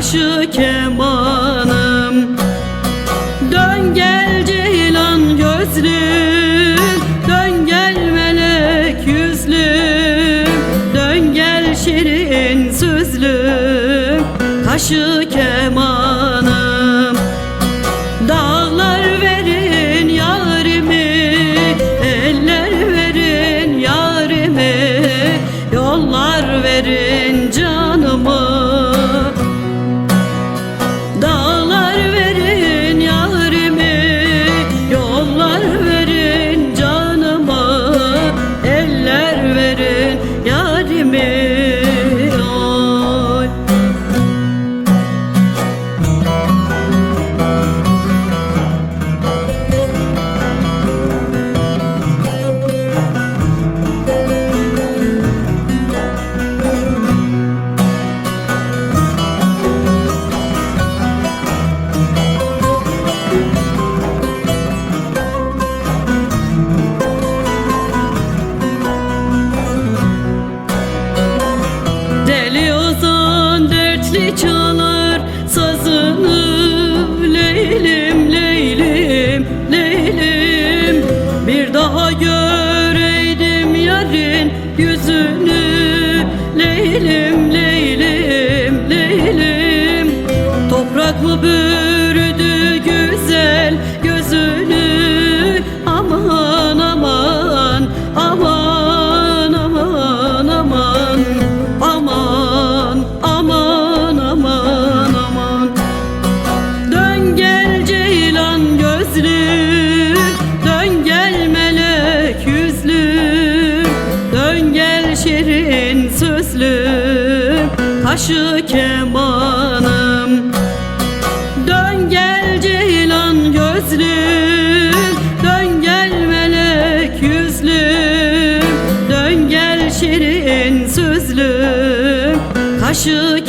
taşı kemanım. Dön gel ceylan gözlüm Dön gel melek yüzlüm Dön gel şirin sözlüm Taşı kemanım Leylim leylim leylim. Toprak mı bürüdü şirin sözlüm Taşı kemanım. Dön gel ceylan gözlüm Dön gel melek yüzlüm Dön gel şirin sözlüm Taşı